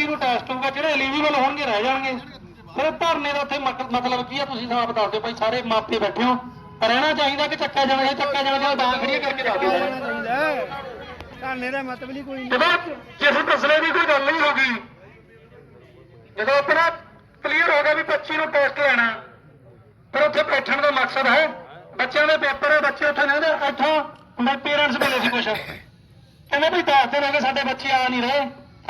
25 ਨੂੰ ਟੈਸਟ ਹੋਊਗਾ ਜਿਹੜੇ ਐਲੀਜੀਬਲ ਹੋਣਗੇ ਰਹਿ ਜਾਣਗੇ। ਫਿਰ ਧਰਨੇ ਦਾ ਉੱਥੇ ਮਤਲਬ ਕੀ ਆ ਤੁਸੀਂ ਸਾਫ਼ ਦੱਸ ਦਿਓ ਭਾਈ ਸਾਰੇ ਮਾਪੇ ਬੈਠੇ ਹੋ। ਰਹਿਣਾ ਚਾਹੀਦਾ ਕਿ ਚੱਕਾ ਜਾਣਾ ਚਾਹੀਦਾ ਚੱਕਾ ਜਾਣਾ ਚਾਹੀਦਾ ਬਾਂਹ ਖੜੀਆਂ ਕਰਕੇ ਦੱਸ ਦਿਓ। ਧਾਨੇ ਦਾ ਮਤਲਬ ਨਹੀਂ ਕੋਈ ਜਦੋਂ ਕਿਸੇ ਮਸਲੇ ਦੀ ਕੋਈ ਗੱਲ ਨਹੀਂ ਹੋਗੀ ਜਦੋਂ ਆਪਣਾ ਕਲੀਅਰ ਹੋ ਗਿਆ ਵੀ 25 ਨੂੰ ਟੈਸਟ ਲੈਣਾ ਫਿਰ ਉੱਥੇ ਬੈਠਣ ਦਾ ਮਕਸਦ ਹੈ। ਬੱਚਿਆਂ ਦੇ ਪੇਪਰ ਹੈ ਬੱਚੇ ਉੱਥੇ ਨਹੀਂ ਦੇ ਇੱਥੋਂ ਮੇਰੇ ਪੇਰੈਂਟਸ ਮਿਲੇ ਸੀ ਕੁਛ। ਕਹਿੰਦੇ ਵੀ ਦੱਸ ਹੋ ਗਏ ਸਾਡੇ ਬੱਚੇ ਆ ਨਹੀਂ ਰਹੇ।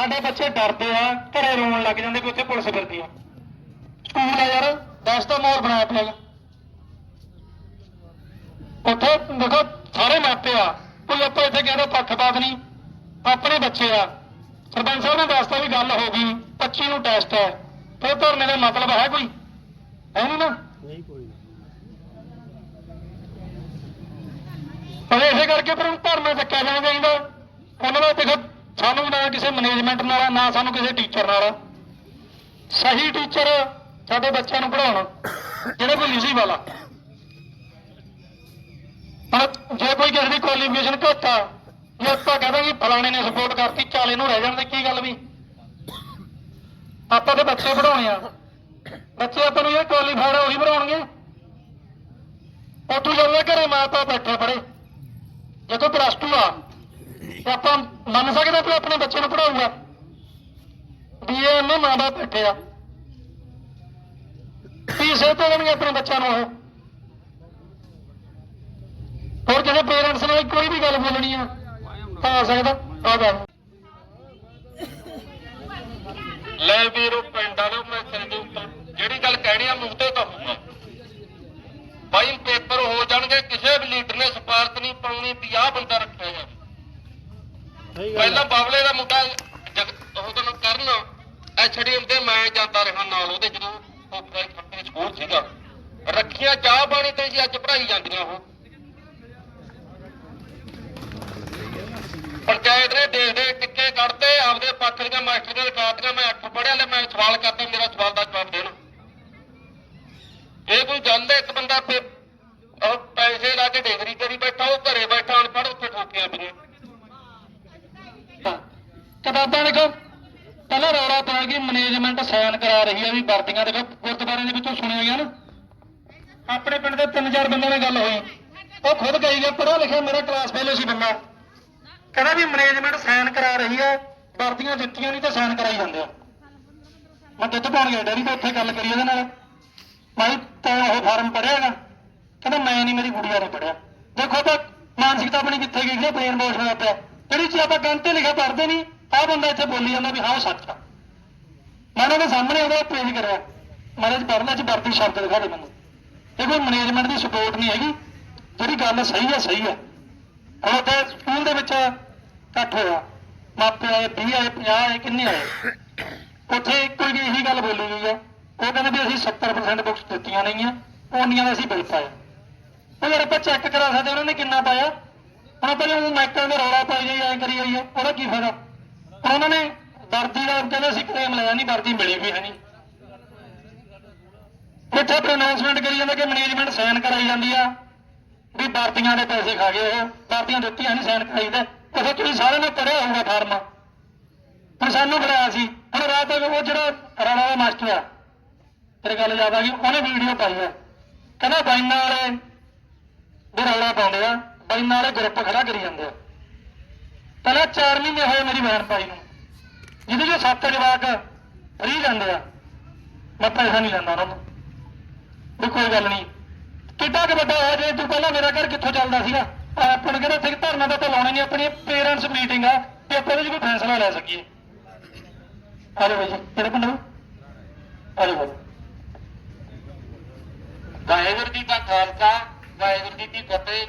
ਸਾਡੇ ਬੱਚੇ ਡਰਦੇ ਆ ਘਰੇ ਰੋਣ ਲੱਗ ਜਾਂਦੇ ਵੀ ਉੱਥੇ ਪੁਲਿਸ ਫਿਰਦੀ ਆ। ਸਕੂਲ ਆ ਯਾਰ ਦਸ ਦਾ ਮਾਹੌਲ ਬਣਾਇਆ ਪਿਆ। ਉੱਥੇ ਦੇਖੋ ਸਾਰੇ ਮਾਪੇ ਆ। ਕੋਈ ਆਪਾਂ ਇੱਥੇ ਕਹਿੰਦੇ ਪੱਖਪਾਤ ਨਹੀਂ ਆਪਣੇ ਬੱਚੇ ਆ। ਸਰਪੰਚ ਸਾਹਿਬ ਨੇ ਦੱਸਤਾ ਵੀ ਗੱਲ ਹੋ ਗਈ 25 ਨੂੰ ਟੈਸਟ ਹੈ। ਤੇ ਧਰਨੇ ਦਾ ਮਤਲਬ ਹੈ ਕੋਈ? ਹੈ ਨੀ ਨਾ? ਨਹੀਂ ਕੋਈ ਪਰ ਇਸੇ ਕਰਕੇ ਫਿਰ ਧਰਨਾ ਚੱਕਿਆ ਜਾਣਾ ਚਾਹੀਦਾ। ਉਹਨਾਂ ਦਾ ਦੇਖੋ ਸਾਨੂੰ ਨਾ ਕਿਸੇ ਮੈਨੇਜਮੈਂਟ ਨਾਲ ਆ, ਨਾ ਸਾਨੂੰ ਕਿਸੇ ਟੀਚਰ ਨਾਲ ਆ। ਸਹੀ ਟੀਚਰ ਸਾਡੇ ਬੱਚਿਆਂ ਨੂੰ ਪੜਾਉਣ ਜਿਹੜਾ ਕੋਈ ਲਿਜੀ ਵਾਲਾ ਹੁਣ ਜੇ ਕੋਈ ਕਿਸੇ ਦੀ ਕੁਆਲੀਫਿਕੇਸ਼ਨ ਘੱਟ ਆ ਜੇ ਆਪਾਂ ਕਹਿੰਦੇ ਵੀ ਫਲਾਣੇ ਨੇ ਸਪੋਰਟ ਕਰਤੀ ਚਾਲੇ ਨੂੰ ਰਹਿ ਜਾਣ ਤੇ ਕੀ ਗੱਲ ਵੀ? ਆਪਾਂ ਤੇ ਬੱਚੇ ਪੜਾਉਣੇ ਆ। ਬੱਚੇ ਆਪਾਂ ਨੂੰ ਇਹ ਕੁਆਲੀਫਾਈਡ ਆ ਉਹੀ ਪੜਾਉਣਗੇ ਉੱਥੋਂ ਜਦੋਂ ਘਰੇ ਮਾਤਾ ਬੈਠੇ ਪੜੇ ਜਦੋਂ ਪਲੱਸ 2 ਆ ਤੇ ਆਪਾਂ ਮੰਨ ਸਕਦੇ ਵੀ ਆਪਣੇ ਬੱਚੇ ਨੂੰ ਪੜਾਊਗਾ ਬੀਏ ਨੇ ਮਾਂ ਬਾਪ ਬੈਠੇ ਆ। ਕੀ ਸੇ ਦੇਣਗੇ ਆਪਣੇ ਬੱਚਿਆਂ ਨੂੰ ਉਹ। ਹੋਰ ਕਿਸੇ ਪੇਰੈਂਟਸ ਨੇ ਕੋਈ ਵੀ ਗੱਲ ਬੋਲਣੀ ਆ, ਤਾਂ ਆ ਸਕਦਾ। ਆ ਜਾ। ਲੈ ਵੀਰੋ ਪਿੰਡਾਂ ਨੂੰ ਮੈਂ ਸੰਜੂਤ ਜਿਹੜੀ ਗੱਲ ਕਹਿਣੀ ਆ, ਮੂੰਹ ਤੇ ਕਹੂੰਗਾ ਬਾਈ ਪੇਪਰ ਹੋ ਜਾਣਗੇ, ਕਿਸੇ ਵੀ ਲੀਡਰ ਨੇ ਸਿਫਾਰਸ਼ ਨਹੀਂ ਪਾਉਣੀ ਵੀ ਆਹ ਬੰਦਾ ਰੱਖਿਆ ਜਾਵੇ ਪਹਿਲਾਂ ਬਾਬਲੇ ਦਾ ਮੁੰਡਾ ਜਗ- ਉਹ ਤੈਨੂੰ ਕਰਨ ਐਚਡੀਐਮ ਤੇ ਮੈਂ ਜਾਂਦਾ ਰਿਹਾ ਨਾਲ ਉਹਦੇ ਜਦੋਂ ਉਹ ਖੱਤੇ ਸਕੂਲ ਸੀਗਾ। ਰੱਖੀਆਂ ਚਾਹ ਪਾਣੀ ਤੇ ਜੀ ਅੱਜ ਪੜਾਈ ਜਾਂਦੀਆਂ ਉਹ। ਪੰਚਾਇਤ ਨੇ ਦੇਖਦੇ ਟਿੱਕੇ ਕੱਢਦੇ ਆਪਦੇ ਪੱਖ ਦੀਆਂ ਮਾਸਟਰ ਦੀਆਂ ਕਾਪੀਆਂ ਮੈਂ ਅੱਠ ਪੜਿਆ ਲੈ ਮੈਂ ਸਵਾਲ ਕਰਦਾ ਮੇਰਾ ਸਵਾਲ ਦਾ ਜਵਾਬ ਦੇਣ। ਜੇ ਕੋਈ ਜਾਂਦਾ ਇੱਕ ਬੰਦਾ ਪੈਸੇ ਲਾ ਕੇ ਡਿਗਰੀ ਕਰੀ ਬੈਠਾ, ਉਹ ਘਰੇ ਬੈਠਾ, ਅਨਪੜ੍ਹ ਉੱਥੇ ਠੋਕੀਆਂ ਪਈਆਂ। ਕਿਤਾਬਾਂ ਦੇਖੋ, ਪਹਿਲਾਂ ਰੌਲਾ ਪਿਆ ਕਿ ਮੈਨੇਜਮੈਂਟ ਸਾਈਨ ਕਰਾ ਰਹੀ ਹੈ ਵੀ ਵਰਦੀਆਂ ਦੇਖੋ, ਗੁਰਦੁਆਰਿਆਂ ਦੇ ਵਿੱਚੋਂ ਸੁਣਿਆ ਗਿਆ ਨਾ। ਆਪਣੇ ਪਿੰਡ ਦੇ ਤਿੰਨ ਚਾਰ ਬੰਦਿਆਂ ਨਾਲ ਗੱਲ ਹੋਈ। ਉਹ ਖੁਦ ਗਈ ਗਿਆ ਪੜ੍ਹਾ ਲਿਖਿਆ ਮੇਰਾ ਕਲਾਸ ਫੈਲੋ ਸੀ ਬੰਦਾ। ਕਹਿੰਦਾ ਵੀ ਮੈਨੇਜਮੈਂਟ ਸਾਈਨ ਕਰਾ ਰਹੀ ਹੈ ਵਰਦੀਆਂ ਦਿੱਤੀਆਂ ਨਹੀਂ ਤਾਂ ਸਾਈਨ ਕਰਾਈ ਜਾਂਦੇ ਆ। ਮੈਂ ਦੁੱਧ ਪਾਉਣ ਗਿਆ, ਡੈਡੀ ਤੋਂ ਉੱਥੇ ਗੱਲ ਕਰੀ ਉਹਦੇ ਨਾਲ। ਭਾਈ ਤੈਂ ਉਹ ਫਾਰਮ ਪੜਿਆਗਾ ਕਹਿੰਦਾ, ਮੈਂ ਨਹੀਂ, ਮੇਰੀ ਗੁੜੀਆ ਨੇ ਪੜਿਆ ਦੇਖੋ ਤਾਂ ਮਾਨਸਿਕਤਾ ਆਪਣੀ ਕਿੱਥੇ ਗਈ ਹੈ ਬ੍ਰੇਨ ਵਾਸ਼ ਹੋਇਆ ਪਿਆ। ਜਿਹੜੀ ਚੀਜ਼ ਆਪਾਂ ਗੰਤੇ ਲਿਖਿਆ ਪੜਦੇ ਨਹੀਂ, ਆਹ ਬੰਦਾ ਇੱਥੇ ਬੋਲੀ ਜਾਂਦਾ ਵੀ ਹਾਂ, ਉਹ ਸੱਚ ਆ। ਮੈਂ ਉਹਨਾਂ ਦੇ ਸਾਹਮਣੇ ਉਹਦਾ ਪੇਜ ਕਰਿਆ। ਮਹਾਰਾਜ ਪੜਨਾ ਚ ਵਰਤੀ ਸ਼ਬਦ ਦਿਖਾ ਦੇ ਮੈਨੂੰ। ਇਹ ਕੋਈ ਮੈਨੇਜਮੈਂਟ ਦੀ ਸਪੋਰਟ ਨਹੀਂ ਹੈਗੀ। ਜਿਹੜੀ ਗੱਲ ਸਹੀ ਆ ਸਹੀ ਆ। ਹੁਣ ਉੱਥੇ ਸਕੂਲ ਦੇ ਵਿੱਚ ਇਕੱਠ ਹੋਇਆ। ਮਾਪੇ ਆਏ 20 ਆਏ 50 ਆਏ, ਕਿੰਨੇ ਆਏ? ਉੱਥੇ ਕੋਈ ਵੀ ਇਹੀ ਗੱਲ ਬੋਲੀ ਗਈ ਆ। ਉਹ ਕਹਿੰਦੇ ਵੀ ਅਸੀਂ 70% ਬੁੱਕਸ ਦਿੱਤੀਆਂ ਨਹੀਂਆਂ ਉਹਨੀਆਂ ਦਾ ਅਸੀਂ ਬਿੱਲ ਪਾਇਆ। ਉਹ ਯਾਰ ਆਪਾਂ ਚੈੱਕ ਕਰਾ ਸਕਦੇ ਉਹਨਾਂ ਨੇ ਕਿੰਨਾ ਪਾਇਆ? ਹੁਣ ਆਪਾਂ ਉਹ ਮਾਈਕਾਂ ਦਾ ਰੌਲਾ ਪਾਈ ਜਾਈ ਐ ਕਰੀ ਜਾਈਏ, ਉਹਦਾ ਕੀ ਫਾਇਦਾ? ਹੁਣ ਉਹਨਾਂ ਨੇ ਵਰਦੀ ਦਾ ਕਹਿੰਦੇ ਸੀ ਕਲੇਮ ਲਿਆ ਨਹੀਂ ਵਰਦੀ ਮਿਲੀ ਵੀ ਹੈ ਨਹੀਂ ਇੱਥੇ ਅਨਾਉਂਸਮੈਂਟ ਕਰੀ ਜਾਂਦਾ ਕਿ ਮੈਨੇਜਮੈਂਟ ਸਾਈਨ ਕਰਾਈ ਜਾਂਦੀ ਆ, ਵੀ ਵਰਦੀਆਂ ਦੇ ਪੈਸੇ ਖਾ ਗਏ ਉਹ, ਵਰਦੀਆਂ ਦਿੱਤੀਆਂ ਨਹੀਂ ਸਾਈਨ ਕਰਾਈ ਦੇ ਉਹ ਤੁਸੀਂ ਸਾਰਿਆਂ ਨੇ ਪੜਿਆ ਹੋਊਗਾ ਫਾਰਮ ਹੁਣ ਸਾਨੂੰ ਫੜਾਇਆ ਸੀ। ਹੁਣ ਰਾਤ ਉਹ ਜਿਹੜਾ ਰਾਣਾ ਦਾ ਮਾਸਟਰ ਆ, ਤੇਰੇ ਗੱਲ ਯਾਦ ਆ ਗਈ, ਉਹਨੇ ਵੀਡੀਓ ਪਾਈ ਹੈ ਕਹਿੰਦਾ ਬਾਈਨਾਂ ਵਾਲੇ ਦੇ ਰੌਲਾ ਪਾਉਂਦੇ ਆ। ਬਾਈਨਾਂ ਵਾਲੇ ਗਰੁੱਪ ਖੜਾ ਕਰੀ ਜਾਂਦੇ। ਆ ਪਹਿਲਾਂ 4 ਮਹੀਨੇ ਹੋਏ ਮੇਰੀ ਬਹਿਣ ਪਾਈ ਨੂੰ। ਜਿਹਦੇ ਜੋ ਸੱਤ ਜਵਾਕ ਫਰੀ ਜਾਂਦੇ ਆ। ਮੈਂ ਪੈਸਾ ਨਹੀਂ ਲੈਂਦਾ ਉਹਨਾਂ ਨੂੰ। ਵੀ ਕੋਈ ਗੱਲ ਨਹੀਂ। ਕਿੱਡਾ ਕਿ ਵੱਡਾ ਹੋ ਜੇ ਤੂੰ ਪਹਿਲਾਂ ਮੇਰਾ ਘਰ ਕਿੱਥੋਂ ਚੱਲਦਾ ਸੀਗਾ? ਆਪਾਂ ਨੂੰ ਕਹਿੰਦਾ ਇੱਥੇ ਧਰਨਾ ਤਾਂ ਲਾਉਣਾ ਨਹੀਂ, ਆਪਣੀ ਪੇਰੈਂਟਸ ਮੀਟਿੰਗ ਆ, ਤੇ ਆਪਾਂ ਉਹਦੇ 'ਚ ਕੋਈ ਫੈਸਲਾ ਲੈ ਸਕੀਏ। ਆ ਜਾਓ ਬਾਈ ਜੀ, ਕਿਹੜੇ ਪਿੰਡ ਆ ਜਾਓ ਬਾਈ। ਵਾਹਿਗੁਰੂ ਜੀ ਦਾ ਖਾਲਸਾ, ਵਾਹਿਗੁਰੂ ਜੀ ਦੀ ਫਤਿਹ।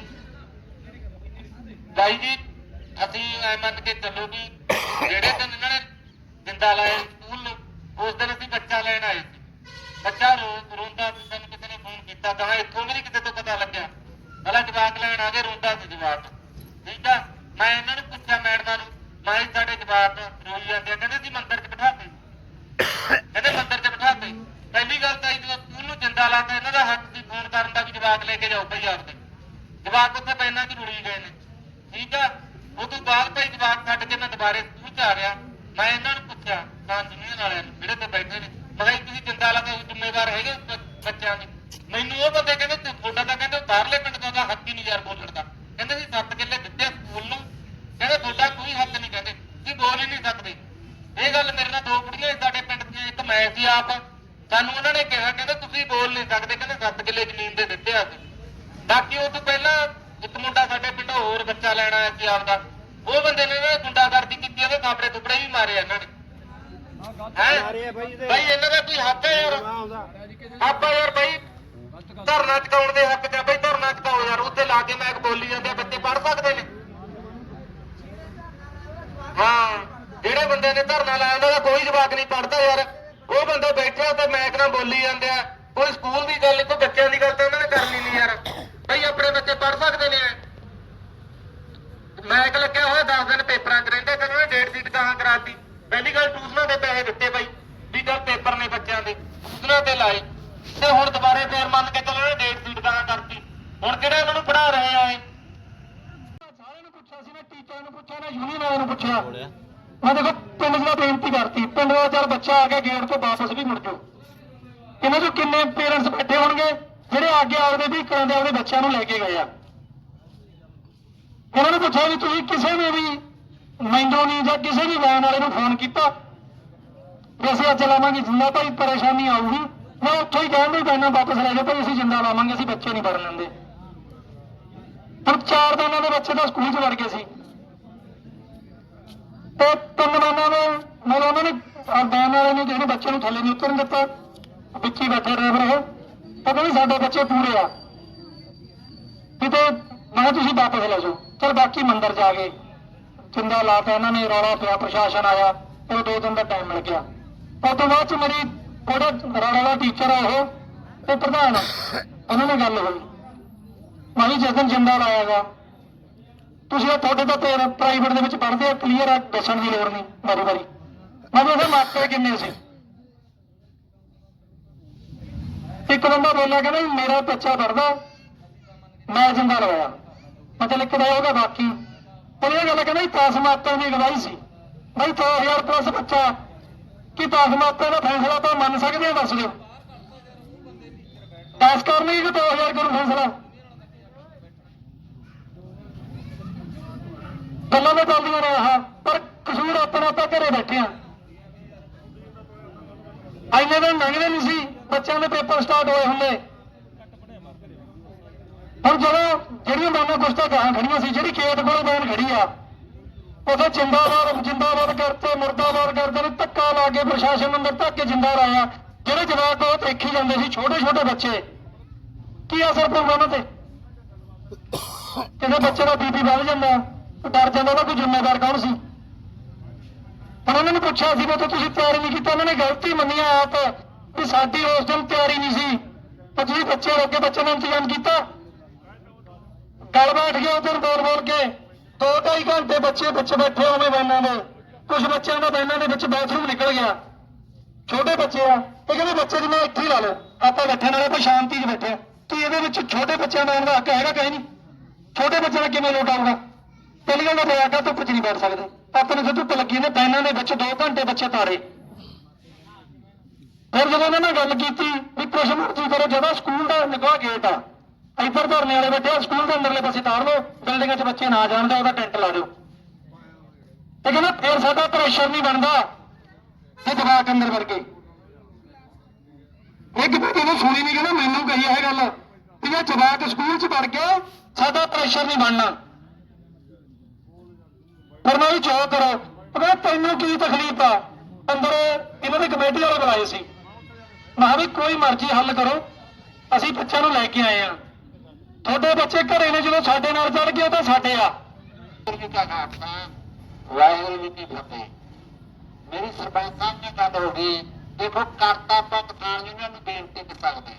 ਬਾਈ ਜੀ, ਅਸੀਂ ਐ ਮੰਨ ਕੇ ਚੱਲੋ ਵੀ ਜਿਹੜੇ ਦਿਨ ਇਹਨਾਂ ਨੇ ਜਿੰਦਾ ਲਾਇਆ ਸਕੂਲ, ਉਸ ਦਿਨ ਅਸੀਂ ਬੱਚਾ ਲੈਣ ਆਏ ਸੀ। ਬੱਚਾ ਰੋਂਦਾ ਸੀ, ਸਾਨੂੰ ਕਿਸੇ ਨੇ ਫੋਨ ਕੀਤਾ, ਤਾਂ ਇੱਥੋਂ ਵੀ ਨੀ ਕਿਤੇ ਤੋਂ ਪਤਾ ਲੱਗਿਆ ਪਹਿਲਾਂ ਜਵਾਕ ਲੈਣ ਆ ਕੇ ਰੋਂਦਾ ਸੀ ਜਵਾਕ ਠੀਕ ਆ ਮੈਂ ਇਹਨਾਂ ਨੂੰ ਪੁੱਛਿਆ ਮੈਡਮਾਂ ਨੂੰ ਮੈਂ ਕਿਹਾ ਸਾਡੇ ਜਵਾਕ ਰੋਈ ਜਾਂਦੇ ਆ ਕਹਿੰਦੇ ਸੀ ਮੰਦਰ 'ਚ ਬਿਠਾਤੇ ਕਹਿੰਦੇ ਮੰਦਰ 'ਚ ਬਿਠਾਤੇ ਪਹਿਲੀ ਗੱਲ ਤਾਂ ਇਹ ਜਦੋਂ ਸਕੂਲ ਨੂੰ ਜਿੰਦਾ ਲਾਤਾ ਇਹਨਾਂ ਦਾ ਹੱਕ ਸੀ ਫੋਨ ਕਰਨ ਦਾ ਵੀ ਜਵਾਕ ਲੈ ਕੇ ਜਾਓ ਭਈ ਆਪਦੇ ਜਵਾਕ ਉੱਥੇ ਪੈਨਾਂ 'ਚ ਰੁੜੀ ਗਏ ਨੇ ਬਾਰੇ ਆ ਉਹ ਤੋਂ ਮੈਂ ਸਕੂਲ 'ਚ ਆ ਮੈਂ ਇਹਨਾਂ ਨੂੰ ਪੁੱਛਿਆ ਕਿਸਾਨ ਦੁਨੀਆ ਵਾਲਿਆਂ ਨੂੰ, ਜਿਹੜੇ ਤੇ ਬੈਠੇ ਨੇ। ਮੈਂ ਤੁਸੀਂ ਜਿੰਦਾ ਲਾ ਕੇ ਜ਼ਿੰਮੇਵਾਰ ਹੈਗੇ ਬੱਚਿਆਂ ਦੇ। ਮੈਨੂੰ ਉਹ ਬੰਦੇ ਕਹਿੰਦੇ, ਤੇ ਤੁਹਾਡਾ ਤਾਂ ਕਹਿੰਦੇ ਬਾਹਰਲੇ ਪਿੰਡ ਦਾ ਹੱਕ ਹੀ ਨਹੀਂ ਯਾਰ ਬੋਲਣ ਦਾ। ਕਹਿੰਦੇ ਸੀ 7 ਕਿੱਲੇ ਦਿੱਤੇ ਸਕੂਲ ਨੂੰ। ਕਹਿੰਦੇ, ਤੁਹਾਡਾ ਕੋਈ ਹੱਕ ਨਹੀਂ ਕਹਿੰਦੇ। ਤੁਸੀਂ ਬੋਲ ਹੀ ਨਹੀਂ ਸਕਦੇ। ਇਹ ਗੱਲ ਮੇਰੇ ਨਾਲ ਦੋ ਕੁੜੀਆਂ ਸੀ ਸਾਡੇ ਪਿੰਡ ਦੀਆਂ, ਇੱਕ ਮੈਂ ਸੀ ਆਪ। ਸਾਨੂੰ ਉਹਨਾਂ ਨੇ ਕਿਹਾ, ਕਹਿੰਦੇ, ਤੁਸੀਂ ਬੋਲ ਨਹੀਂ ਸਕਦੇ। ਕਹਿੰਦੇ, ਸੱਤ ਕਿੱਲੇ ਜ਼ਮੀਨ ਦੇ ਦਿੱਤੇ ਆ ਬਾਕੀ ਉਹ ਤੋਂ ਪਹਿਲਾਂ ਇੱਕ ਮੁੰਡਾ ਸਾਡੇ ਪਿੰਡੋਂ ਹੋਰ ਬੱਚਾ ਲੈਣ ਆਇਆ ਸੀ ਆਪਦਾ। ਉਹ ਬੰਦੇ ਨੇ ਨਾ ਗੁੰਡਾਗਰਦੀ ਕੀਤੀ ਉਹਦੇ ਕਾਪੜੇ ਟੁਕੜੇ ਵੀ ਮਾਰੇ ਇਹਨਾਂ ਨੇ। ਹੈ ਬਾਈ ਇਹਨਾਂ ਦਾ ਕੋਈ ਹੱਕ ਹੈ ਯਾਰ? ਆਪਾਂ ਯਾਰ ਭਾਈ ਧਰਨਾ ਚਕਾਉਣ ਦੇ ਹੱਕ ਆ। ਭਾਈ ਧਰਨਾ ਚਕਾਓ ਯਾਰ ਉੱਥੇ ਲਾ ਕੇ ਮੈਂ ਬੋਲੀ ਜਾਂਦੇ ਆ ਬੱਚੇ ਪੜ ਸਕਦੇ ਨੇ। ਹਾਂ ਜਿਹੜੇ ਬੰਦੇ ਨੇ ਧਰਨਾ ਲਾਇਆ ਉਹਨਾਂ ਦਾ ਕੋਈ ਜਵਾਬ ਨਹੀਂ ਪੜਦਾ ਯਾਰ। ਉਹ ਬੰਦੇ ਬੈਠੇ ਆ ਤੇ ਮੈਕ ਨਾਲ ਬੋਲੀ ਜਾਂਦੇ ਆ। ਕੋਈ ਸਕੂਲ ਦੀ ਗੱਲ ਕੋਈ ਬੱਚਿਆਂ ਦੀ ਗੱਲ ਤਾਂ ਉਹਨਾਂ ਨੇ ਕਰਨੀ ਨਹੀਂ ਯਾਰ ਭਾਈ ਆਪਣੇ ਬੱਚੇ ਪੜ ਸਕਦੇ ਨੇ ਮੈਕ ਲੱਗਿਆ ਹੋਇਆ 10 ਦਿਨ ਪੇਪਰਾਂ 'ਚ ਰਹਿੰਦੇ ਫਿਰ ਉਹਨੇ ਡੇਟ ਸੀਟ ਕਹਾਂ ਕਰਾਤੀ ਪਹਿਲੀ ਗੱਲ ਟਿਊਸ਼ਨਾਂ ਦੇ ਪੈਸੇ ਦਿੱਤੇ ਬਾਈ ਵੀ ਚੱਲ ਪੇਪਰ ਨੇ ਬੱਚਿਆਂ ਦੇ ਟਿਊਸ਼ਨਾਂ ਤੇ ਲਾਏ ਤੇ ਹੁਣ ਦੁਬਾਰੇ ਫੇਰ ਮੰਨ ਕੇ ਚੱਲੋ ਉਹਨੇ ਡੇਟ ਸੀਟ ਕਹਾਂ ਕਰਤੀ ਹੁਣ ਕਿਹੜੇ ਉਹਨਾਂ ਨੂੰ ਪੜਾ ਰਹੇ ਆ ਇਹ ਸਾਰਿਆਂ ਨੂੰ ਪੁੱਛਿਆ ਸੀ ਮੈਂ ਟੀਚਰਾਂ ਨੂੰ ਪੁੱਛਿਆ ਨਾ ਯੂਨੀਅਨ ਵਾਲਿਆਂ ਨੂੰ ਪੁੱਛਿਆ ਮੈਂ ਦੇਖੋ ਪਿੰਡ ਦਾ ਬੇਨਤੀ ਕਰਤੀ। ਪਿੰਡ ਦਾ ਚੱਲ ਬੱਚਾ ਆ ਗਿਆ ਗੇਟ ਤੋਂ ਵਾਪਸ ਵੀ ਮੁੜ ਜਾਓ ਇਹਨਾਂ ਚੋਂ ਕਿੰਨੇ ਪੇਰੈਂਟਸ ਬੈਠੇ ਹੋਣਗੇ ਜਿਹੜੇ ਅੱਗੇ ਆਪਦੇ ਵੀ ਕਰਾਂਦੇ ਆਪਦੇ ਬੱਚਿਆਂ ਨੂੰ ਲੈ ਕੇ ਗਏ ਆ? ਇਹਨਾਂ ਨੂੰ ਪੁੱਛਿਆ ਵੀ ਤੁਸੀਂ ਕਿਸੇ ਨੇ ਵੀ ਮੈਨੂੰ ਨਹੀਂ ਜਾਂ ਕਿਸੇ ਵੀ ਵੈਨ ਵਾਲੇ ਨੂੰ ਫੋਨ ਕੀਤਾ? ਵੀ ਅਸੀਂ ਅੱਜ ਲਾਵਾਂਗੇ ਜਿੰਦਾ ਭਾਈ ਪਰੇਸ਼ਾਨੀ ਆਊਗੀ ਮੈਂ ਉੱਥੋਂ ਹੀ ਕਹਿੰਦੇ ਵੈਨਾਂ ਵਾਪਸ ਲੈ ਜਾਓ ਭਾਈ ਅਸੀਂ ਜਿੰਦਾ ਲਾਵਾਂਗੇ ਅਸੀਂ ਬੱਚੇ ਨਹੀਂ ਪੜਨ ਦਿੰਦੇ। ਹੁਣ ਚਾਰ ਦਿਨਾਂ ਦੇ ਬੱਚੇ ਤਾਂ ਸਕੂਲ 'ਚ ਵੜ ਗਏ ਸੀ। ਤੇ ਤਿੰਨ ਦਿਨਾਂ ਦੇ ਮਤਲਬ ਉਹਨਾਂ ਨੇ ਆਹ ਵਾਲੇ ਨੇ ਜਿਹੜੇ ਬੱਚੇ ਨੂੰ ਥੱਲੇ ਨਹੀਂ ਉਤਰਨ ਦਿੱਤਾ ਵਿੱਚ ਬੈਠੇ ਡਰਾਈਵਰ ਉਹ ਉਹ ਕਹਿੰਦੇ ਸਾਡੇ ਬੱਚੇ ਪੂਰੇ ਆ। ਕਿਤੇ ਮੈਂ ਤੁਸੀਂ ਵਾਪਸ ਲੈ ਜਾਓ। ਚਲ ਬਾਕੀ ਮੰਦਰ ਜਾ ਗਏ ਚੰਦਾ ਲਾਤਾ ਇਹਨਾਂ ਨੇ, ਰੌਲਾ ਪਿਆ, ਪ੍ਰਸ਼ਾਸਨ ਆਇਆ, ਉਹ ਦੋ ਦਿਨ ਦਾ ਟਾਈਮ ਮਿਲ ਗਿਆ। ਉਹ ਤੋਂ ਬਾਅਦ ਚ ਮੇਰੀ ਥੋੜਾ ਰੌਲਾ ਵਾਲਾ ਟੀਚਰ ਆ ਉਹ ਤੇ ਪ੍ਰਧਾਨ ਉਹਨਾਂ ਨਾਲ ਗੱਲ ਹੋਈ। ਮੈਂ ਵੀ ਜਿਸ ਦਿਨ ਜਿੰਦਾ ਲਾਇਆਗਾ ਤੁਸੀਂ ਉਹ ਤੁਹਾਡੇ ਤਾਂ ਤੇਰਾ ਪ੍ਰਾਈਵੇਟ ਦੇ ਵਿੱਚ ਪੜ੍ਹਦੇ ਆ ਕਲੀਅਰ ਆ, ਦੱਸਣ ਦੀ ਲੋੜ ਨਹੀਂ, ਵਾਰੀ ਵਾਰੀ। ਮੈਂ ਵੀ ਉਹਦੇ ਮਾਪੇ ਕਿੰਨੇ ਸੀ? ਇੱਕ ਬੰਦਾ ਬੋਲਿਆ ਕਹਿੰਦਾ ਮੇਰਾ ਬੱਚਾ ਪੜਦਾ ਮੈਂ ਜਿੰਦਾ ਲਵਾਇਆ ਮਤਲਬ ਇੱਕ ਦਾ ਉਹਦਾ ਬਾਕੀ। ਪਰ ਇਹ ਗੱਲ ਕਹਿੰਦਾ ਵੀ 10 ਮਾਪਿਆਂ ਦੀ ਅਗਵਾਈ ਸੀ। ਬਈ 2000 ਪਲੱਸ ਬੱਚਾ, ਕਿ 10 ਮਾਪਿਆਂ ਦਾ ਫੈਸਲਾ ਤਾਂ ਮੰਨ ਸਕਦੇ ਆ ਦੱਸ ਦਿਓ। 10 ਕਰਨੀ ਕਿ 2000 ਕਰੂ ਫੈਸਲਾ? ਗੱਲਾਂ ਤਾਂ ਚੱਲਦੀਆਂ ਨੇ ਆਹ, ਪਰ ਕਸੂਰ ਆਪਣਾ ਆਪਾਂ ਘਰੇ ਬੈਠੇ ਆ। ਇੰਨੇ ਦਿਨ ਲੰਘਦੇ ਨਹੀਂ ਸੀ, ਬੱਚਿਆਂ ਦੇ ਪੇਪਰ ਸਟਾਰਟ ਹੋਏ ਹੁੰਦੇ। ਹੁਣ ਜਦੋਂ ਜਿਹੜੀਆਂ ਬਾਨਾਂ ਕੁਸ਼ਤਾ ਤਾਂ ਗਾਹਾਂ ਖੜੀਆਂ ਸੀ, ਜਿਹੜੀ ਖੇਤ ਕੋਲ ਬੈਨ ਖੜੀ ਆ, ਉਥੇ ਜਿੰਦਾਬਾਦ ਜਿੰਦਾਬਾਦ ਕਰਤੇ ਮੁਰਦਾਬਾਦ ਕਰਦੇ ਨੇ, ਧੱਕਾ ਲਾ ਕੇ ਪ੍ਰਸ਼ਾਸਨ ਅੰਦਰ ਧੱਕ ਕੇ ਜਿੰਦਾ ਰਾਇਆ ਜਿਹੜੇ ਜਵਾਕ ਉਹ ਦੇਖੀ ਜਾਂਦੇ ਸੀ ਛੋਟੇ ਛੋਟੇ ਬੱਚੇ। ਕੀ ਅਸਰ ਪਊਗਾ ਉਹਨਾਂ ਤੇ? ਕਿਸੇ ਬੱਚੇ ਦਾ ਬੀਪੀ ਵੱਧ ਜਾਂਦਾ। ਡਰ ਜਾਂਦਾ ਉਹਦਾ ਕੋਈ ਜ਼ਿੰਮੇਵਾਰ ਕੌਣ ਸੀ? ਪਰ ਉਹਨਾਂ ਨੂੰ ਪੁੱਛਿਆ ਸੀ ਵੀ ਤੁਸੀਂ ਤਿਆਰੀ ਨਹੀਂ ਕੀਤਾ, ਉਹਨਾਂ ਨੇ ਗਲਤੀ ਮੰਨੀ ਆ ਆਪ ਵੀ ਸਾਡੀ ਉਸ ਦਿਨ ਤਿਆਰੀ ਨਹੀਂ ਸੀ। ਪਰ ਤੁਸੀਂ ਬੱਚੇ ਰੋਕੇ ਬੱਚੇ ਦਾ ਇੰਤਜ਼ਾਮ ਕੀਤਾ? ਗੱਲ ਬੈਠ ਗਿਆ ਉਧਰ ਬੋਲ ਬੋਲ ਕੇ। ਦੋ ਢਾਈ ਘੰਟੇ ਬੱਚੇ ਵਿੱਚ ਬੈਠੇ ਹੋਵੇਂ ਬੈਨਾਂ ਦੇ। ਕੁਝ ਬੱਚਿਆਂ ਦਾ ਵੈਨਾਂ ਦੇ ਵਿੱਚ ਬਾਥਰੂਮ ਨਿਕਲ ਗਿਆ। ਛੋਟੇ ਬੱਚੇ ਆ। ਇਹ ਕਹਿੰਦੇ ਬੱਚੇ ਜਿਵੇਂ ਇੱਥੇ ਹੀ ਲਾ ਲਓ। ਆਪਾਂ ਬੈਠੇ ਨਾਲੇ ਆਪਾਂ ਸ਼ਾਂਤੀ 'ਚ ਬੈਠੇ ਆ। ਇਹਦੇ ਵਿੱਚ ਛੋਟੇ ਬੱਚਿਆਂ ਦਾ ਇਹਨਾਂ ਦਾ ਹੱਕ ਹੈਗਾ ਕਹੇ ਨਹੀਂ? ਛੋਟੇ ਬੱਚਿਆਂ ਦਾ ਕਿਵੇਂ ਲੋਟ ਆਊਗਾ? ਪਹਿਲੀ ਗੱਲ ਤਾਂ ਧੁੱਪ 'ਚ ਨਹੀਂ ਬੈਠ ਸਕਦੇ। ਆਪਣੇ ਨੂੰ ਧੁੱਪ ਲੱਗੀ ਨੇ ਬੈਨਾਂ ਦੇ ਵਿੱਚ 2 ਘੰਟੇ ਬੱਚੇ ਤਾਰੇ। ਫਿਰ ਜਦੋਂ ਉਹਨਾਂ ਨਾਲ ਗੱਲ ਕੀਤੀ, ਵੀ ਕੁਛ ਮਰਜ਼ੀ ਕਰੋ ਜਦੋਂ ਸਕੂਲ ਦਾ ਨਿਕਵਾ ਗੇਟ ਆ, ਇੱਧਰ ਧਰਨੇ ਵਾਲੇ ਬੈਠੇ ਸਕੂਲ ਦੇ ਅੰਦਰਲੇ ਪਾਸੇ ਤਾਰ ਲਓ, ਬਿਲਡਿੰਗਾਂ 'ਚ ਬੱਚੇ ਨਾ ਜਾਣ ਦਾ ਉਹਦਾ ਟੈਂਟ ਲਾ ਦਿਓ। ਤੇ ਕਹਿੰਦਾ, ਫਿਰ ਸਾਡਾ ਪ੍ਰੈਸ਼ਰ ਨਹੀਂ ਬਣਦਾ ਤੇ ਜਵਾਕ ਅੰਦਰ ਵਰਗੇ ਇੱਕ ਤਾਂ ਨੂੰ ਸੁਣੀ ਨਹੀਂ, ਕਹਿੰਦਾ ਮੈਨੂੰ ਕਹੀ ਇਹ ਗੱਲ, ਵੀ ਇਹ ਜਵਾਕ ਸਕੂਲ 'ਚ ਵੜ ਗਿਆ, ਸਾਡਾ ਪ੍ਰੈਸ਼ਰ ਨਹੀਂ ਬਣਨਾ। ਪਰ ਜੋ ਕਰੋ। ਉਹ ਤੈਨੂੰ ਕੀ ਤਕਲੀਫ ਆ। ਅੰਦਰ ਇਹਨਾਂ ਦੇ ਕਮੇਟੀ ਵਾਲੇ ਬੁਲਾਏ ਸੀ। ਮੈਂ ਵੀ ਕੋਈ ਮਰਜ਼ੀ ਹੱਲ ਕਰੋ। ਅਸੀਂ ਬੱਚਿਆਂ ਨੂੰ ਲੈ ਕੇ ਆਏ ਆ। ਤੁਹਾਡੇ ਬੱਚੇ ਘਰੇ ਨੇ, ਜਦੋਂ ਸਾਡੇ ਨਾਲ ਚੜ ਗਏ ਤਾਂ ਸਾਡੇ ਆ। ਵਾਹਿਗੁਰੂ ਜੀ ਕਾ ਖਾਲਸਾ ਵਾਹਿਗੁਰੂ ਜੀ ਕੀ ਫਤਿਹ। ਮੇਰੀ ਸਰਪੰਚ ਸਾਹਿਬ ਨੇ ਗੱਲ ਹੋ ਗਈ। ਦੇਖੋ, ਕਰਤਾ ਆਪਾਂ ਕਿਸਾਨ ਯੂਨੀਅਨ ਨੂੰ ਬੇਨਤੀ ਕਰ ਸਕਦੇ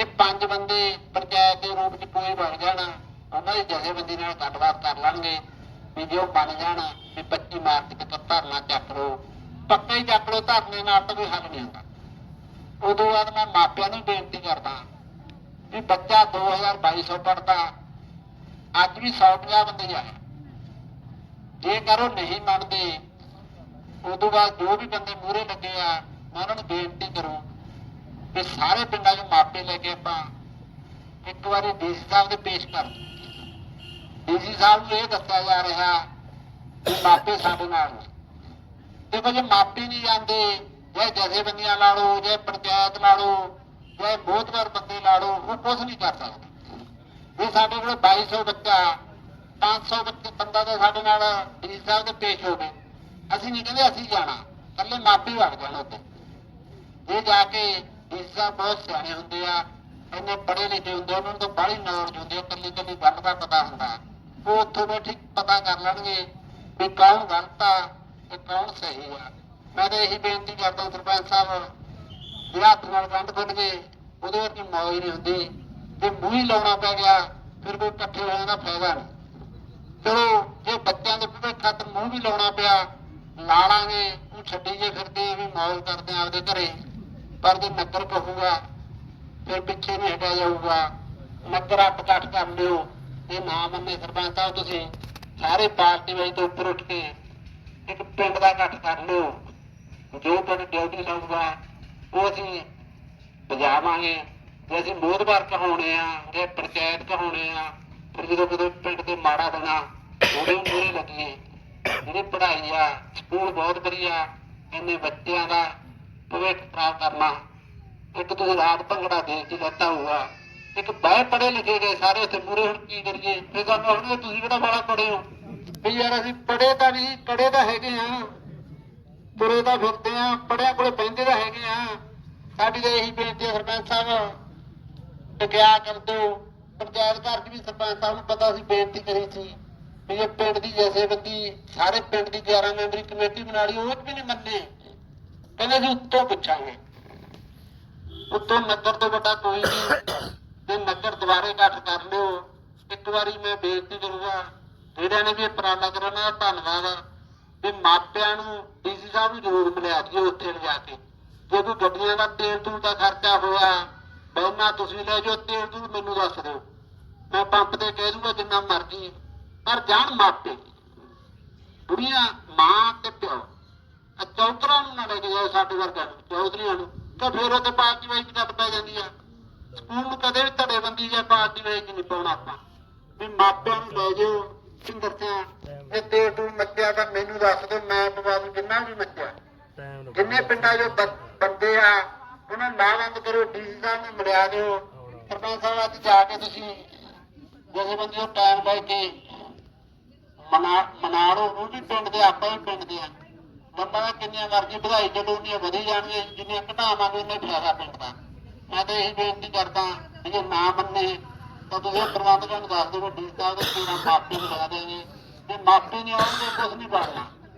ਇਹ ਪੰਜ ਬੰਦੇ ਪੰਚਾਇਤ ਦੇ ਰੂਪ ਚ ਕੋਈ ਬਣ ਜਾਣਾ, ਉਹਨਾਂ ਦੀ ਜਥੇਬੰਦੀ ਨਾਲ ਗੱਲਬਾਤ ਕਰ ਲੈਣਗੇ ਵੀ ਜੇ ਉਹ ਬਣ ਜਾਣ, ਵੀ 25 ਮਾਰਚ ਤੱਕ ਧਰਨਾ ਚੱਕ ਲਓ। ਪੱਕਾ ਹੀ ਚੱਕ ਲਓ, ਧਰਨੇ ਨਾਲ ਤਾਂ ਕੋਈ ਹੱਲ ਨਹੀਂ ਹੁੰਦਾ। ਉਦੋਂ ਬਾਅਦ ਮੈਂ ਮਾਪਿਆਂ ਨੂੰ ਬੇਨਤੀ ਕਰਦਾ ਵੀ ਬੱਚਾ 2200 ਪੜਦਾ ਅੱਜ ਵੀ 150 ਬੰਦੇ ਆਏ। ਜੇ ਕਰੋ ਨਹੀਂ ਮੰਨਦੇ, ਉਦੋਂ ਬਾਅਦ ਜੋ ਵੀ ਬੰਦੇ ਮੂਹਰੇ ਲੱਗੇ ਆ, ਮੈਂ ਉਹਨਾਂ ਨੂੰ ਬੇਨਤੀ ਕਰੂੰ ਕਿ ਸਾਰੇ ਪਿੰਡਾਂ 'ਚ ਮਾਪੇ ਲੈ ਕੇ ਆਪਾਂ ਇੱਕ ਵਾਰੀ ਡੀਸੀ ਸਾਹਿਬ ਦੇ ਪੇਸ਼ ਕਰ ਡੀਸੀ ਸਾਹਿਬ ਨੂੰ ਇਹ ਦੱਸਿਆ ਜਾ ਰਿਹਾ ਕਿ ਮਾਪੇ ਸਾਡੇ ਨਾਲ ਨੇ। ਜੇ ਮਾਪੇ ਨਹੀਂ ਜਾਂਦੇ ਜਾਂ ਜਥੇਬੰਦੀਆਂ ਲਾ ਲਓ ਜਾਂ ਪੰਚਾਇਤ ਲਾ ਲਓ ਜਾਂ ਮੋਹਤਵਰ ਬੰਦੇ ਲਾ ਲਓ, ਉਹ ਕੁਝ ਨਹੀਂ ਕਰ ਸਕਦੇ। ਇਹ ਸਾਡੇ ਕੋਲ 2200 ਬੱਚਾ 500 ਬੱਚੇ, ਬੰਦਾ ਤਾਂ ਸਾਡੇ ਨਾਲ ਡੀਸੀ ਸਾਹਿਬ ਦੇ ਪੇਸ਼ ਹੋ ਗਏ ਅਸੀਂ ਨਹੀਂ ਕਹਿੰਦੇ ਅਸੀਂ ਜਾਣਾ ਕੱਲੇ ਮਾਪੇ ਵੜ ਜਾਣਾ ਉੱਤੇ ਇਹ ਜਾ ਕੇ ਡੀਸੀ ਸਾਹਿਬ ਬਹੁਤ ਸਿਆਣੇ ਹੁੰਦੇ ਆ, ਇੰਨੇ ਪੜ੍ਹੇ ਲਿਖੇ ਹੁੰਦੇ ਉਹਨਾਂ ਨੂੰ ਤਾਂ ਬਾਹਲੀ ਨੌਲੇਜ ਹੁੰਦੀ ਆ ਕੱਲੀ ਕੱਲੀ ਗੱਲ ਦਾ ਪਤਾ ਹੁੰਦਾ। ਉਹ ਉੱਥੋਂ ਬੈਠੀ ਪਤਾ ਕਰ ਲੈਣਗੇ ਵੀ ਕੌਣ ਗਲਤ ਆ ਤੇ ਕੌਣ ਸਹੀ ਆ। ਮੈਂ ਤਾਂ ਇਹੀ ਬੇਨਤੀ ਕਰਦਾ ਸਰਪੰਚ ਸਾਹਿਬ ਜਿਹੜਾ ਹੱਥ ਨਾਲ ਗੰਢ ਫੁੱਟ ਗਏ, ਉਹਦੇ ਵਰਗੀ ਮੌਜ ਨਹੀਂ ਹੁੰਦੀ। ਜੇ ਮੂੰਹ ਹੀ ਲਾਉਣਾ ਪੈ ਗਿਆ, ਫਿਰ ਕੋਈ ਇਕੱਠੇ ਹੋਣ ਦਾ ਫਾਇਦਾ ਨਹੀਂ। ਚਲੋ, ਜੇ ਬੱਚਿਆਂ ਦੇ ਭਵਿੱਖ ਖਾਤਰ ਮੂੰਹ ਵੀ ਲਾਉਣਾ ਪਿਆ ਲਾ ਲਾਂਗੇ ਉਹ ਛੱਡੀ ਜੇ ਫਿਰਦੇ, ਵੀ ਮੌਜ ਕਰਦੇ ਆਪਦੇ ਘਰੇ। ਪਰ ਜੇ ਨਗਰ ਕਹੂਗਾ, ਫਿਰ ਪਿੱਛੇ ਨਹੀਂ ਹਟਿਆ ਜਾਊਗਾ। ਨਗਰ ਅੱਟ ਕੱਟ ਕਰ ਲਿਓ। ਇਹ ਨਾ ਮੰਨੇ ਸਰਪੰਚ ਸਾਹਿਬ ਤੁਸੀਂ ਸਾਰੇ ਪਾਰਟੀ ਵਿੱਚ ਤੋਂ ਉੱਪਰ ਉੱਠ ਕੇ ਇੱਕ ਪਿੰਡ ਦਾ ਇਕੱਠ ਕਰ ਲਿਓ। ਜੋ ਪਿੰਡ ਡਿਊਟੀ ਲਾਊਗਾ ਉਹ ਅਸੀਂ ਵਜਾਵਾਂਗੇ ਜੇ ਅਸੀਂ ਮੋਦਬਾਰ ਕਹਾਉਣੇ ਆ, ਜੇ ਪੰਚਾਇਤ ਕਹਾਉਣੇ ਆ, ਫਿਰ ਜਦੋਂ ਕਦੇ ਪਿੰਡ ਦੇ ਮਾੜਾ ਬਣਾ ਉਹਦੇ ਮੂਹਰੇ ਲੱਗੀਏ ਜਿਹੜੀ ਪੜ੍ਹਾਈ ਆ, ਸਕੂਲ ਬਹੁਤ ਵਧੀਆ, ਇੰਨੇ ਬੱਚਿਆਂ ਦਾ ਭਵਿੱਖ ਪ੍ਰਾਪਤ ਕਰਨਾ। ਇੱਕ ਤੁਸੀਂ ਰਾਤ ਭੰਗੜਾ ਦੇਖ ਕੇ ਲੱਤਾ ਹੋਊਗਾ। ਇੱਕ ਬਾਹਰ ਪੜ੍ਹੇ ਲਿਖੇ ਗਏ ਸਾਰੇ ਉੱਥੇ, ਮੂਹਰੇ ਹੁਣ ਕੀ ਕਰੀਏ? ਫਿਰ ਸਾਨੂੰ ਆਖਣਗੇ ਤੁਸੀਂ ਕਿਹੜਾ ਬਾਲਾ ਪੜ੍ਹੇ ਹੋ? ਵੀ ਯਾਰ ਅਸੀਂ ਪੜ੍ਹੇ ਤਾਂ ਨਹੀਂ, ਪੜ੍ਹੇ ਤਾਂ ਹੈਗੇ ਆ ਤੁਰੇ ਤਾਂ ਫਿਰਦੇ ਆ ਪੜਿਆ ਕੋਲੇ ਬਹਿੰਦੇ ਤਾਂ ਹੈਗੇ ਆ ਸਾਡੀ ਤਾਂ ਇਹੀ ਬੇਨਤੀ ਹੈ ਸਰਪੰਚ ਸਾਹਿਬ ਟਕਿਆ ਕਰ ਦਿਓ। ਪੰਚਾਇਤ ਘਰ 'ਚ ਵੀ ਸਰਪੰਚ ਸਾਹਿਬ ਨੂੰ ਪਤਾ ਸੀ ਬੇਨਤੀ ਕਰੀ ਸੀ ਵੀ ਇਹ ਪਿੰਡ ਦੀ ਜਥੇਬੰਦੀ, ਸਾਰੇ ਪਿੰਡ ਦੀ 11 ਮੈਂਬਰੀ ਕਮੇਟੀ ਬਣਾ ਲਈ, ਉਹ 'ਚ ਵੀ ਨਹੀਂ ਮੰਨੇ। ਕਹਿੰਦੇ ਜੀ ਉੱਤੋਂ ਪੁੱਛਾਂਗੇ। ਉੱਤੋਂ ਨਗਰ ਤੋਂ ਵੱਡਾ ਕੋਈ ਨਹੀਂ। ਤੇ ਨਗਰ ਦੁਬਾਰੇ ਇਕੱਠ ਕਰ ਲਿਓ ਇੱਕ ਵਾਰੀ ਮੈਂ ਬੇਨਤੀ ਕਰੂੰਗਾ ਜਿਹੜਿਆਂ ਨੇ ਵੀ ਇਹ ਉਪਰਾਲਾ ਧੰਨਵਾਦ ਆ ਮਾਪਿਆਂ ਨੂੰ ਡੀਸੀ ਸਾਹਿਬ ਨੂੰ ਜ਼ਰੂਰ ਮਿਲਿਆ ਜੀ ਉੱਥੇ ਲਿਜਾ ਕੇ। ਜੇ ਕੋਈ ਗੱਡੀਆਂ ਦਾ ਤੇਲ ਤੂਲ ਦਾ ਖਰਚਾ ਹੋਇਆ ਬੈਨਾ ਤੁਸੀਂ ਲੈ ਜਾਓ ਤੇਲ ਤੂਲ ਮੈਨੂੰ ਦੱਸ ਦਿਓ। ਮੈਂ ਪੰਪ ਤੇ ਕਹਿ ਦੂੰਗਾ ਜਿੰਨਾ ਮਰਜ਼ੀ ਪਰ ਜਾਣ ਮਾਪੇ। ਬੁੜੀਆਂ ਮਾਂ ਤੇ ਪਿਓ। ਆ ਚੌਧਰਾਂ ਨੂੰ ਨਾ ਲੈ ਕੇ ਜਾਓ ਸਾਡੇ ਵਰਗਾ ਨੂੰ, ਚੌਧਰੀਆਂ ਨੂੰ। ਤਾਂ ਫਿਰ ਉੱਥੇ ਪਾਰਟੀ ਵਾਈ ਦੀ ਪੈ ਜਾਂਦੀ ਆ। ਸਕੂਲ ਨੂੰ ਕਦੇ ਵੀ ਧੜੇਬੰਦੀ ਜਾਂ ਪਾਰਟੀ ਵਾਈ ਨਹੀਂ ਪਾਉਣਾ ਆਪਾਂ। ਵੀ ਮਾਪਿਆਂ ਨੂੰ ਲੈ ਜਾਓ ਸਿੰਦਰ ਸਿਆ ਇਹ ਤੇਲ ਤੂਲ ਮੱਚਿਆ ਤਾਂ ਮੈਨੂੰ ਦੱਸ ਦਿਓ ਮੈਂ ਪਵਾ ਦੂੰ ਜਿੰਨਾ ਵੀ ਟਾਈਮ ਜਿੰਨੇ ਪਿੰਡਾਂ ਬ- ਬੰਦੇ ਆ ਉਹਨਾਂ ਨੂੰ ਨਾਮੰਦ ਕਰੋ ਡੀਸੀ ਸਾਹਿਬ ਨੂੰ ਮਿਲਿਆ ਦਿਓ। ਸਰਪੰਚ ਸਾਹਿਬ ਅੱਜ ਜਾ ਕੇ ਤੁਸੀਂ ਜਥੇਬੰਦੀ ਉਹ ਟਾਈਮ ਲੈ ਕੇ ਮਨਾ ਮਨਾ ਲਓ ਉਹ ਵੀ ਪਿੰਡ ਦੇ ਆਪਾਂ ਵੀ ਪਿੰਡ ਦੇ ਆ। ਬੰਦਾ ਦਾ ਕਿੰਨੀਆਂ ਮਰਜ਼ੀ ਵਧਾਈ ਚੱਲੋ ਉਨੀਆਂ ਵਧੀ ਜਾਣਗੀਆਂ ਜਿੰਨੀਆਂ ਘਟਾਵਾਂਗੇ ਉਹਨੇ ਫਾਇਦਾ ਪਿੰਡ ਦਾ। ਮੈਂ ਤਾਂ ਇਹੀ ਬੇਨਤੀ ਕਰਦਾ ਵੀ ਜੇ ਨਾ ਮੰਨੇ, ਤਾਂ ਤੁਸੀਂ ਪ੍ਰਬੰਧਕਾਂ ਨੂੰ ਦੱਸ ਦਿਓ ਡੀਸੀ ਸਾਹਿਬ ਦੇ ਤੇਰਾ ਮਾਪੇ ਨੂੰ ਲਾ ਦੇਣਗੇ ਜੇ ਮਾਪੇ ਨਹੀਂ ਆਉਣਗੇ ਕੁਝ ਨਹੀਂ ਬਣਨਾ।